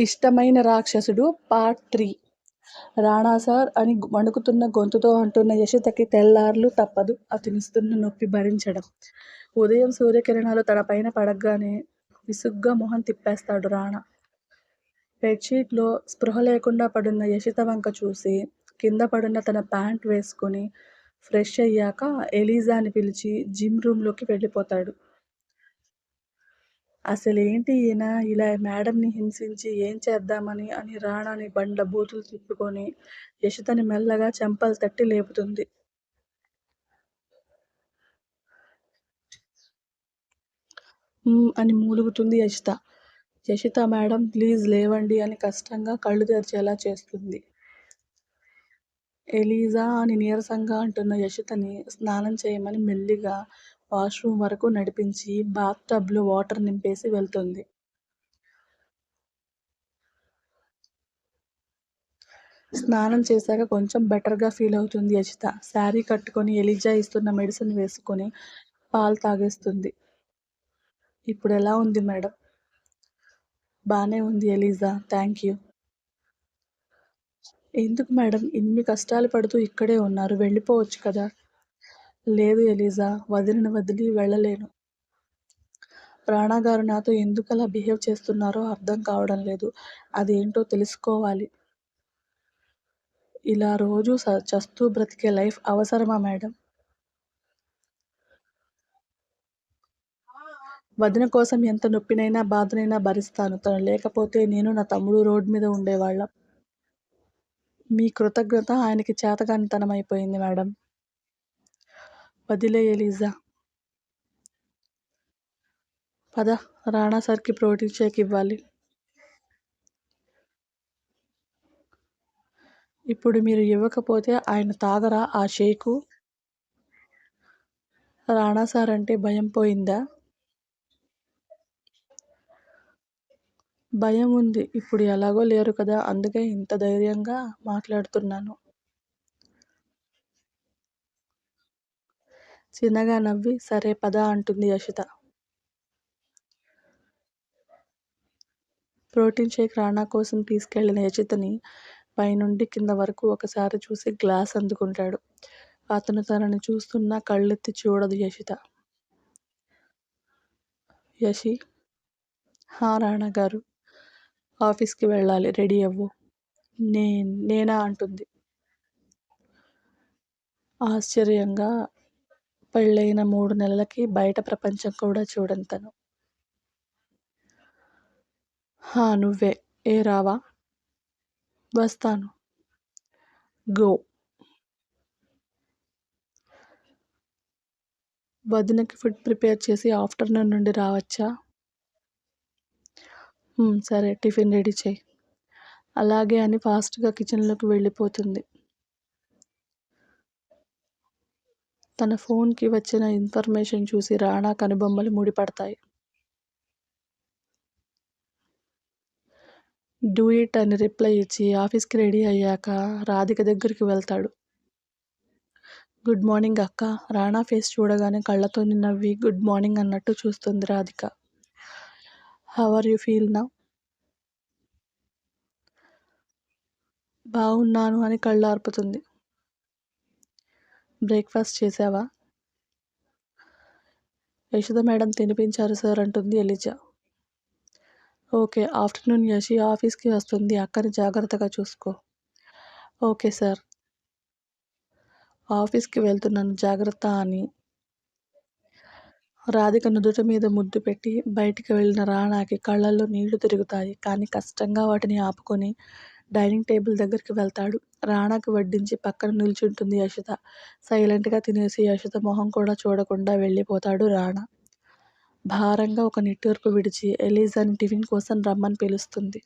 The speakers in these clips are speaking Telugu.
ఇష్టమైన రాక్షసుడు పార్ట్ త్రీ రాణా సార్ అని వణుకుతున్న గొంతుతో అంటున్న యశితకి తెల్లార్లు తప్పదు అతనిస్తున్న నొప్పి భరించడం. ఉదయం సూర్యకిరణాలు తనపైన పడగానే విసుగ్గా మొహం తిప్పేస్తాడు రాణా. బెడ్షీట్లో స్పృహ లేకుండా పడున్న యశిత వంక చూసి కింద పడున్న తన ప్యాంట్ వేసుకుని ఫ్రెష్ అయ్యాక ఎలీజాని పిలిచి జిమ్ రూమ్లోకి వెళ్ళిపోతాడు అసలు అసలేంటి ఈయన ఇలా మేడంని హింసించి ఏం చేద్దామని అని రాణాని బండ్ల బూతులు తిప్పుకొని యశితని మెల్లగా చెంపలు తట్టి లేపుతుంది. అని మూలుగుతుంది యశిత. యశిత మేడం ప్లీజ్ లేవండి అని కష్టంగా కళ్ళు తెరిచేలా చేస్తుంది. ఎలీజా అని నీరసంగా అంటున్న యశితని స్నానం చేయమని మెల్లిగా వాష్రూమ్ వరకు నడిపించి బాత్ టబ్లో వాటర్ నింపేసి వెళ్తుంది. స్నానం చేశాక కొంచెం బెటర్గా ఫీల్ అవుతుంది యశిత. శారీ కట్టుకొని ఎలిజా ఇస్తున్న మెడిసిన్ వేసుకొని పాలు తాగేస్తుంది. ఇప్పుడు ఎలా ఉంది మేడం? బాగానే ఉంది ఎలిజా థ్యాంక్ యూ ఎందుకు మేడం ఇన్ని కష్టాలు పడుతూ ఇక్కడే ఉన్నారు వెళ్ళిపోవచ్చు కదా? లేదు ఎలీజా వదిలిని వదిలి వెళ్ళలేను. రాణాగారు నాతో ఎందుకలా బిహేవ్ చేస్తున్నారో అర్థం కావడం లేదు. అదేంటో తెలుసుకోవాలి. ఇలా రోజు చస్తూ బ్రతికే లైఫ్ అవసరమా మేడం? వదిన కోసం ఎంత నొప్పినైనా బాధనైనా భరిస్తాను. తను లేకపోతే నేను నా తమ్ముడు రోడ్ మీద ఉండేవాళ్ళం. మీ కృతజ్ఞత ఆయనకి చేతగానితనం అయిపోయింది మేడం. వదిలేయ్ ఎలీజా. పద రాణా సార్కి ప్రోటీన్ షేక్ ఇవ్వాలి. ఇప్పుడు మీరు ఇవ్వకపోతే ఆయన తాగరా ఆ షేకు? రాణా సార్ అంటే భయం పోయిందా? భయం ఉంది. ఇప్పుడు ఎలాగో లేరు కదా అందుకే ఇంత ధైర్యంగా మాట్లాడుతున్నాను. చిన్నగా నవ్వి సరే పద అంటుంది యశిత. ప్రోటీన్ షేక్ రాణా కోసం తీసుకెళ్ళిన యచితని పైనుండి కింద వరకు ఒకసారి చూసి గ్లాస్ అందుకుంటాడు. అతను తనని చూస్తున్నా కళ్ళెత్తి చూడదు యశిత. యషి హా రాణాగారు! ఆఫీస్కి వెళ్ళాలి రెడీ అవ్వు. నే నేనా అంటుంది. ఆశ్చర్యంగా పెళ్ళైన మూడు నెలలకి బయట ప్రపంచం కూడా చూడని తను. హా నువ్వే ఏ రావా? వస్తాను. గో. వదినకి ఫుడ్ ప్రిపేర్ చేసి ఆఫ్టర్నూన్ నుండి రావచ్చా? సరే టిఫిన్ రెడీ చేయి అలాగే అని ఫాస్ట్గా కిచెన్లోకి వెళ్ళిపోతుంది. తన ఫోన్కి వచ్చిన ఇన్ఫర్మేషన్ చూసి రాణా కనుబొమ్మలు ముడిపడతాయి. డూ ఇట్ అని రిప్లై ఇచ్చి ఆఫీస్కి రెడీ అయ్యాక రాధిక దగ్గరికి వెళ్తాడు. గుడ్ మార్నింగ్ అక్కా! రాణా ఫేస్ చూడగానే కళ్ళతోని నవ్వి గుడ్ మార్నింగ్ అన్నట్టు చూస్తుంది Radhika. How are you feel నా బాగున్నాను అని కళ్ళార్పుతుంది. బ్రేక్ఫాస్ట్ చేశావా? యశోద మేడం తినిపించారు సార్ అంటుంది ఎలిజా. ఓకే ఆఫ్టర్నూన్ యశి ఆఫీస్కి వస్తుంది అక్కని జాగ్రత్తగా చూసుకో. Okay sir. ఆఫీస్కి వెళ్తున్నాను జాగ్రత్త అని రాధిక నుదుట మీద ముద్దు పెట్టి బయటికి వెళ్ళిన రాణాకి కళ్ళల్లో నీళ్ళు తిరుగుతాయి. కానీ కష్టంగా వాటిని ఆపుకొని డైనింగ్ టేబుల్ దగ్గరికి వెళ్తాడు. రాణాకి వడ్డించి పక్కన నిల్చుంటుంది యశిత. సైలెంట్గా తినేసి యశిత మొహం కూడా చూడకుండా వెళ్ళిపోతాడు రాణా. భారంగా ఒక నిట్టూర్పు విడిచి ఎలీజాని టిఫిన్ కోసం రమ్మని పిలుస్తుంది.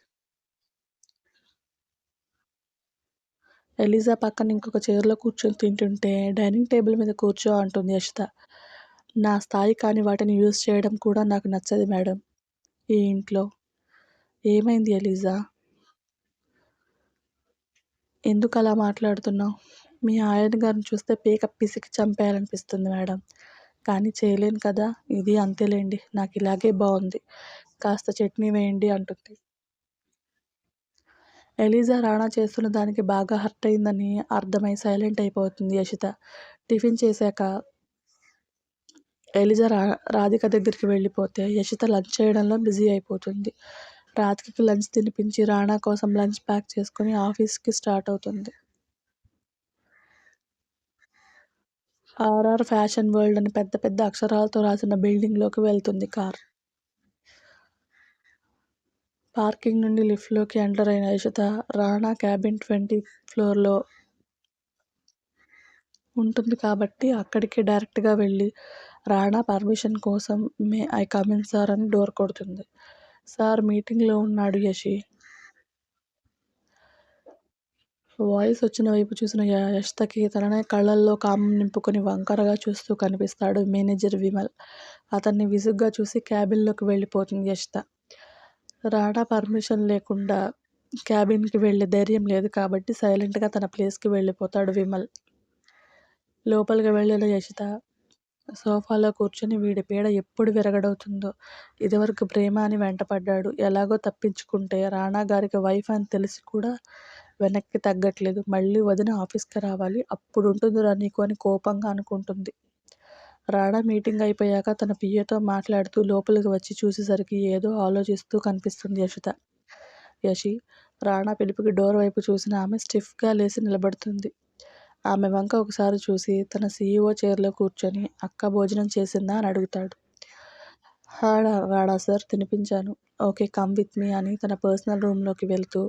ఎలీజా పక్కన ఇంకొక చైర్లో కూర్చొని తింటుంటే డైనింగ్ టేబుల్ మీద కూర్చో అంటుంది యశిత. నా స్థాయి కాని వాటిని యూజ్ చేయడం కూడా నాకు నచ్చదు మేడం ఈ ఇంట్లో. ఏమైంది ఎలీజా? ఎందుకలా మాట్లాడుతున్నావు మీ ఆయన గారిని చూస్తే పీక పిసికి చంపేయాలనిపిస్తుంది మేడం. కానీ చేయలేను కదా ఇది అంతేలేండి నాకు ఇలాగే బాగుంది కాస్త చట్నీ వేయండి అంటుంది. ఎలిజా రాణా చేస్తున్న దానికి బాగా హర్ట్ అయిందని అర్థమై సైలెంట్ అయిపోతుంది యషిత టిఫిన్ చేశాక ఎలిజా రా రాధిక దగ్గరికి వెళ్ళిపోతే యషిత లంచ్ చేయడంలో బిజీ అయిపోతుంది రాధికకి లంచ్ తినిపించి రాణా కోసం లంచ్ ప్యాక్ చేసుకుని ఆఫీస్కి స్టార్ట్ అవుతుంది. ఆర్ఆర్ ఫ్యాషన్ వరల్డ్ అని పెద్ద పెద్ద అక్షరాలతో రాసిన బిల్డింగ్లోకి వెళ్తుంది కార్. పార్కింగ్ నుండి లిఫ్ట్లోకి ఎంటర్ అయిన యశత రాణా క్యాబిన్ ట్వంటీ ఫ్లోర్లో ఉంటుంది కాబట్టి అక్కడికి డైరెక్ట్గా వెళ్ళి రాణా పర్మిషన్ కోసం may I come in sir అని డోర్ కొడుతుంది. సార్ మీటింగ్లో ఉన్నాడు యషి వాయిస్ వచ్చిన వైపు చూసిన యష్తకి తననే కళ్ళల్లో కామం నింపుకొని వంకరగా చూస్తూ కనిపిస్తాడు మేనేజర్ విమల్. అతన్ని విసుగ్గా చూసి క్యాబిన్లోకి వెళ్ళిపోతుంది యష్త రాడా పర్మిషన్ లేకుండా క్యాబిన్కి వెళ్ళే ధైర్యం లేదు కాబట్టి సైలెంట్గా తన ప్లేస్కి వెళ్ళిపోతాడు విమల్. లోపలికి వెళ్ళిన యశిత. సోఫాలో కూర్చుని వీడి పీడ ఎప్పుడు విరగడవుతుందో. ఇదివరకు ప్రేమ అని వెంటపడ్డాడు. ఎలాగో తప్పించుకుంటే రాణా గారికి వైఫ్ అని తెలిసి కూడా వెనక్కి తగ్గట్లేదు. మళ్ళీ వదిన ఆఫీస్కి రావాలి. అప్పుడు ఉంటుందిరా నీకు అని కోపంగా అనుకుంటుంది. రాణా మీటింగ్ అయిపోయాక తన పియ్యతో మాట్లాడుతూ లోపలికి వచ్చి చూసేసరికి ఏదో ఆలోచిస్తూ కనిపిస్తుంది యశిత యశి రాణా పిలుపుకి డోర్ వైపు చూసిన ఆమె స్టిఫ్గా లేచి నిలబడుతుంది. ఆమె వంక ఒకసారి చూసి తన సీఈఓ చైర్లో కూర్చొని అక్క భోజనం చేసిందా? అని అడుగుతాడు. హాడా రాడా సార్ తినిపించాను. ఓకే కమ్ విత్ మీ అని తన పర్సనల్ రూమ్లోకి వెళ్తూ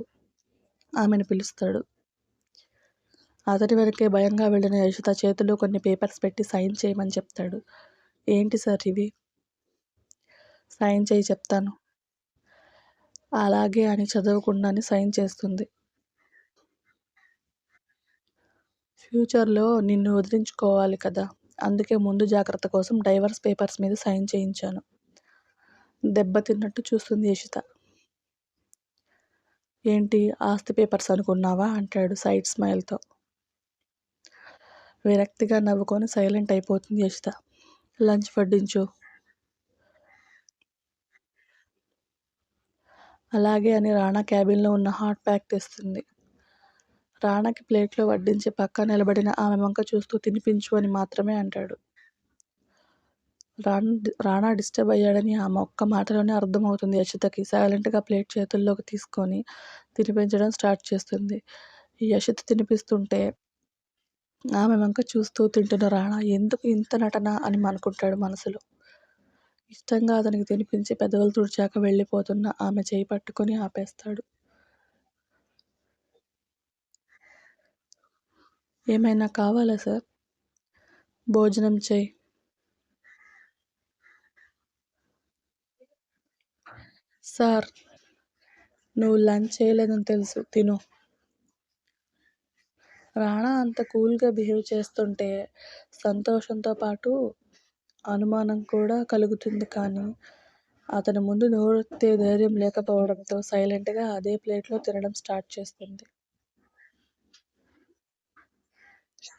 ఆమెను పిలుస్తాడు. అతడి వెనకే భయంగా వెళ్ళిన యశిత చేతిలో కొన్ని పేపర్స్ పెట్టి సైన్ చేయమని చెప్తాడు. ఏంటి సార్ ఇవి? సైన్ చేయి చెప్తాను. అలాగే అని చదవకుండానే సైన్ చేస్తుంది. ఫ్యూచర్లో నిన్ను వదిలించుకోవాలి కదా. అందుకే ముందు జాగ్రత్త కోసం డైవర్స్ పేపర్స్ మీద సైన్ చేయించాను. దెబ్బతిన్నట్టు చూస్తుంది యషిత. ఏంటి ఆస్తి పేపర్స్ అనుకున్నావా? అంటాడు సైడ్ స్మైల్తో. విరక్తిగా నవ్వుకొని సైలెంట్ అయిపోతుంది యషిత. లంచ్ వడ్డించు. అలాగే అని రాణా క్యాబిన్లో ఉన్న హాట్ ప్యాక్ తెస్తుంది. రాణాకి ప్లేట్లో వడ్డించి పక్క నిలబడిన ఆమె వంక చూస్తూ తినిపించు అని మాత్రమే అంటాడు. రాణా రాణా డిస్టర్బ్ అయ్యాడని ఆమె ఒక్క మాటలోనే అర్థమవుతుంది. యశితకి సైలెంట్గా ప్లేట్ చేతుల్లోకి తీసుకొని తినిపించడం స్టార్ట్ చేస్తుంది. యశిత తినిపిస్తుంటే ఆమె వంక చూస్తూ తింటున్న రాణా ఎందుకు ఇంత నటన? అని అనుకుంటాడు మనసులో. ఇష్టంగా అతనికి తినిపించి పెదవులు తుడిచాక వెళ్ళిపోతున్న ఆమె చేయి పట్టుకొని ఆపేస్తాడు. ఏమైనా కావాలా సార్? భోజనం చేయి. సార్ నువ్వు లంచ్ చేయలేదని తెలుసు. తిను. రాణా అంత కూల్గా బిహేవ్ చేస్తుంటే సంతోషంతో పాటు అనుమానం కూడా కలుగుతుంది కానీ అతని ముందు నోరెత్తే ధైర్యం లేకపోవడంతో సైలెంట్గా అదే ప్లేట్లో తినడం స్టార్ట్ చేస్తుంది.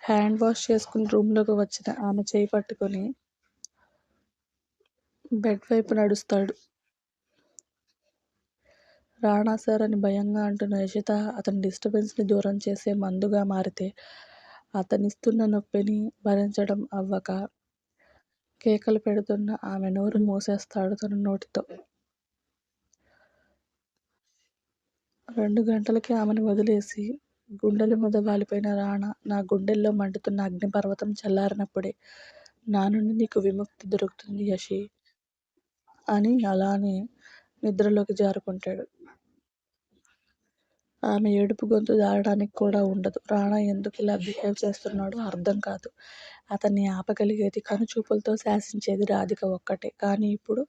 హ్యాండ్ వాష్ చేసుకుని రూమ్లోకి వచ్చిన ఆమె చేయి పట్టుకొని బెడ్ వైపు నడుస్తాడు. రాణా సార్ అని భయంగా అంటున్న యశిత అతని డిస్టర్బెన్స్ని దూరం చేసే మందుగా మారితే అతనిస్తున్న నొప్పిని భరించడం అవ్వక కేకలు పెడుతున్న ఆమె నోరు మూసేస్తాడు తన నోటితో. రెండు గంటలకి ఆమెను వదిలేసి గుండెల మీద వాలిపోయిన రాణా నా గుండెల్లో మండుతున్న అగ్నిపర్వతం చల్లారినప్పుడే నా నుండి నీకు విముక్తి దొరుకుతుంది యశి అని అలానే నిద్రలోకి జారుకుంటాడు. ఆమె ఏడుపు గొంతు దారడానికి కూడా ఉండదు. రాణా ఎందుకు ఇలా బిహేవ్ చేస్తున్నాడో అర్థం కాదు. అతన్ని ఆపగలిగేది కనుచూపులతో శాసించేది రాధిక ఒక్కటే. కానీ ఇప్పుడు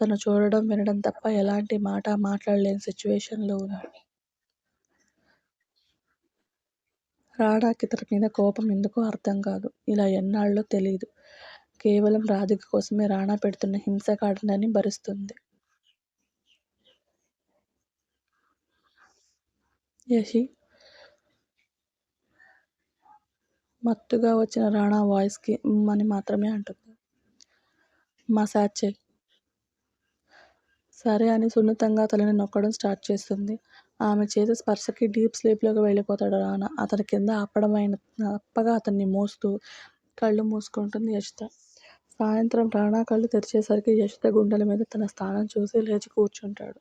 తను చూడడం వినడం తప్ప ఎలాంటి మాట మాట్లాడలేని సిచ్యువేషన్లో ఉంది. రాడాకి తన మీద కోపం ఎందుకో అర్థం కాదు. ఇలా ఎన్నాళ్ళో తెలియదు కేవలం రాధిక కోసమే రాణా పెడుతున్న హింసకాడనని భరిస్తుంది. యశి మత్తుగా వచ్చిన రాణా వాయిస్కి అని మాత్రమే అంటుంది. మసాజ్ చెయ్యి సరే అని సున్నితంగా తలని నొక్కడం స్టార్ట్ చేస్తుంది. ఆమె చేతి స్పర్శకి డీప్ స్లీప్లోకి వెళ్ళిపోతాడు రానా. అతని కింద అప్పడమైన అప్పగా అతన్ని మోస్తూ కళ్ళు మూసుకుంటుంది యశిత సాయంత్రం రానా కళ్ళు తెరిచేసరికి యశిత గుండెల మీద తన స్థానం చూసి లేచి కూర్చుంటాడు.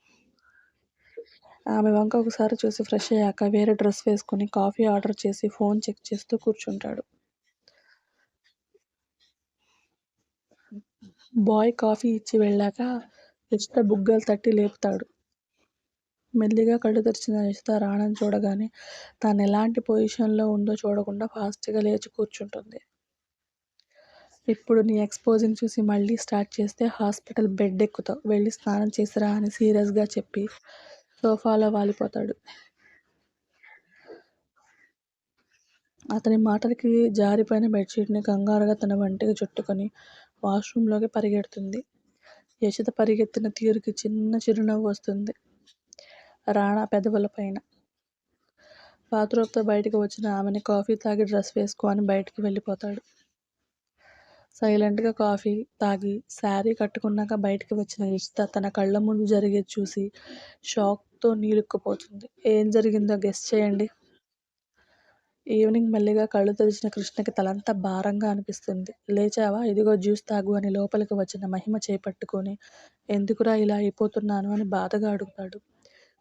ఆమె వంక ఒకసారి చూసి ఫ్రెష్ అయ్యాక వేరే డ్రెస్ వేసుకుని కాఫీ ఆర్డర్ చేసి ఫోన్ చెక్ చేస్తూ కూర్చుంటాడు. బాయ్ కాఫీ ఇచ్చి వెళ్ళాక యశిత బుగ్గలు తట్టి లేపుతాడు. మెల్లిగా కళ్ళు తెరిచిన యశిత రాణని చూడగానే తాను ఎలాంటి పొజిషన్లో ఉందో చూడకుండా ఫాస్ట్గా లేచి కూర్చుంటుంది. ఇప్పుడు నీ ఎక్స్పోజింగ్ చూసి మళ్ళీ స్టార్ట్ చేస్తే హాస్పిటల్ బెడ్ ఎక్కుతావు. వెళ్ళి స్నానం చేసిరా అని సీరియస్గా చెప్పి సోఫాలో వాలిపోతాడు. అతని మాటలకి జారిపోయిన బెడ్షీట్ని కంగారుగా తన వంటికి చుట్టుకొని వాష్రూమ్లోకి పరిగెడుతుంది. యశిత పరిగెత్తిన తీరుకి చిన్న చిరునవ్వు వస్తుంది. రాణా పెదవుల పైన. బాత్రూంతో బయటికి వచ్చిన ఆమెని కాఫీ తాగి డ్రెస్ వేసుకో అని బయటికి వెళ్ళిపోతాడు. సైలెంట్గా కాఫీ తాగి శారీ కట్టుకున్నాక బయటికి వచ్చిన ఇష్త తన కళ్ళ ముందు జరిగేది చూసి షాక్తో నీలుక్కుపోతుంది ఏం జరిగిందో గెస్ చేయండి. ఈవినింగ్ మెల్లిగా కళ్ళు తెరిచిన కృష్ణకి తలంతా భారంగా అనిపిస్తుంది. లేచావా? ఇదిగో జ్యూస్ తాగు అని లోపలికి వచ్చిన మహిమ చేపట్టుకొని ఎందుకురా ఇలా అయిపోతున్నాను? అని బాధగా అడుగుతాడు.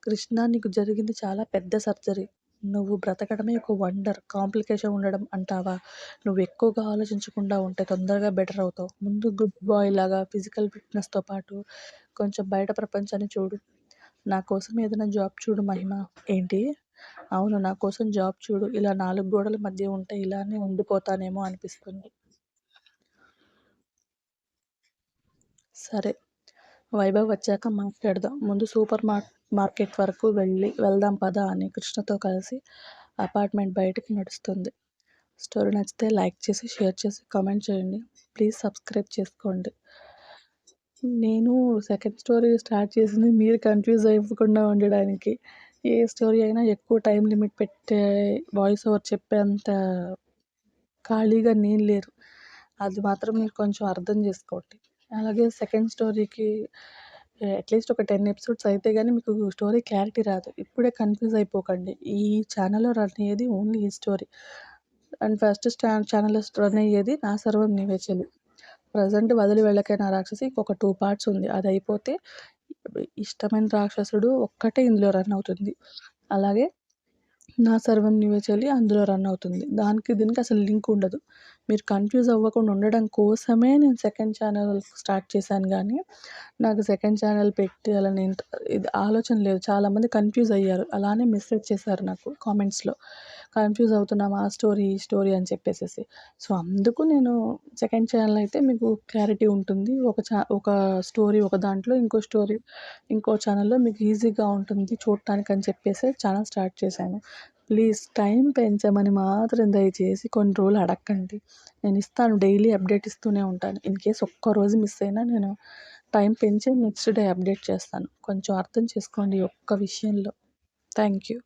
కృష్ణ నీకు జరిగింది చాలా పెద్ద సర్జరీ. నువ్వు బ్రతకడమే ఒక వండర్. కాంప్లికేషన్ ఉండడం అంటావా? నువ్వు ఎక్కువగా ఆలోచించకుండా ఉంటే తొందరగా బెటర్ అవుతావు. ముందు గుడ్ బాయ్ లాగా ఫిజికల్ ఫిట్నెస్తో పాటు కొంచెం బయట ప్రపంచాన్ని చూడు. నా కోసం ఏదైనా జాబ్ చూడు మహిమ. ఏంటి? అవును నా కోసం జాబ్ చూడు. ఇలా నాలుగు గోడల మధ్య ఉంటే ఇలానే ఉండిపోతానేమో అనిపిస్తుంది. సరే. వైభవ్ వచ్చాక మాట్లాడదాం. ముందు సూపర్ మార్ మార్కెట్ వరకు వెళ్ళి వెళ్దాం పద అని కృష్ణతో కలిసి అపార్ట్మెంట్ బయటకు నడుస్తుంది. స్టోరీ నచ్చితే లైక్ చేసి షేర్ చేసి కామెంట్ చేయండి. ప్లీజ్ సబ్స్క్రైబ్ చేసుకోండి. నేను సెకండ్ స్టోరీ స్టార్ట్ చేసింది మీరు కన్ఫ్యూజ్ అవ్వకుండా ఉండడానికి. ఏ స్టోరీ అయినా ఎక్కువ టైం లిమిట్ పెట్టే వాయిస్ ఓవర్ చెప్పేంత ఖాళీగా నేను లేరు. అది మాత్రం మీరు కొంచెం అర్థం చేసుకోండి. అలాగే సెకండ్ స్టోరీకి అట్లీస్ట్ ఒక టెన్ ఎపిసోడ్స్ అయితే కానీ మీకు స్టోరీ క్లారిటీ రాదు. ఇప్పుడే కన్ఫ్యూజ్ అయిపోకండి. ఈ ఛానల్లో రన్ అయ్యేది ఓన్లీ ఈ స్టోరీ. అండ్ ఫస్ట్ స్టా ఛానల్లో రన్ అయ్యేది నా సర్వం నీవే చెల్లి. ప్రజెంట్ వదిలి వెళ్ళకైనా రాక్షసి ఒక టూ పార్ట్స్ ఉంది. అది అయిపోతే ఇష్టమైన రాక్షసుడు ఒక్కటే ఇందులో రన్ అవుతుంది. అలాగే నా సర్వం నీవే చెల్లి అందులో రన్ అవుతుంది. దానికి దీనికి అసలు లింక్ ఉండదు. మీరు కన్ఫ్యూజ్ అవ్వకుండా ఉండడం కోసమే నేను సెకండ్ ఛానల్ స్టార్ట్ చేశాను కానీ నాకు సెకండ్ ఛానల్ పెట్టాలని ఇది ఆలోచన లేదు. చాలామంది కన్ఫ్యూజ్ అయ్యారు. అలానే మెసేజ్ చేశారు నాకు కామెంట్స్లో కన్ఫ్యూజ్ అవుతున్నాం ఆ స్టోరీ ఈ స్టోరీ అని చెప్పేసేసి. సో అందుకు నేను సెకండ్ ఛానల్ అయితే మీకు క్లారిటీ ఉంటుంది. ఒక ఛా ఒక స్టోరీ ఒక దాంట్లో ఇంకో స్టోరీ ఇంకో ఛానల్లో మీకు ఈజీగా ఉంటుంది చూడటానికి అని చెప్పేసి ఛానల్ స్టార్ట్ చేశాను. ప్లీజ్ టైం పెంచమని మాత్రం దయచేసి కొన్ని రోజులు అడగండి నేను ఇస్తాను డైలీ అప్డేట్ ఇస్తూనే ఉంటాను. ఇన్ కేస్ ఒక్క రోజు మిస్ అయినా నేను టైం పెంచి నెక్స్ట్ డే అప్డేట్ చేస్తాను. కొంచెం అర్థం చేసుకోండి ఒక్క విషయంలో. Thank you.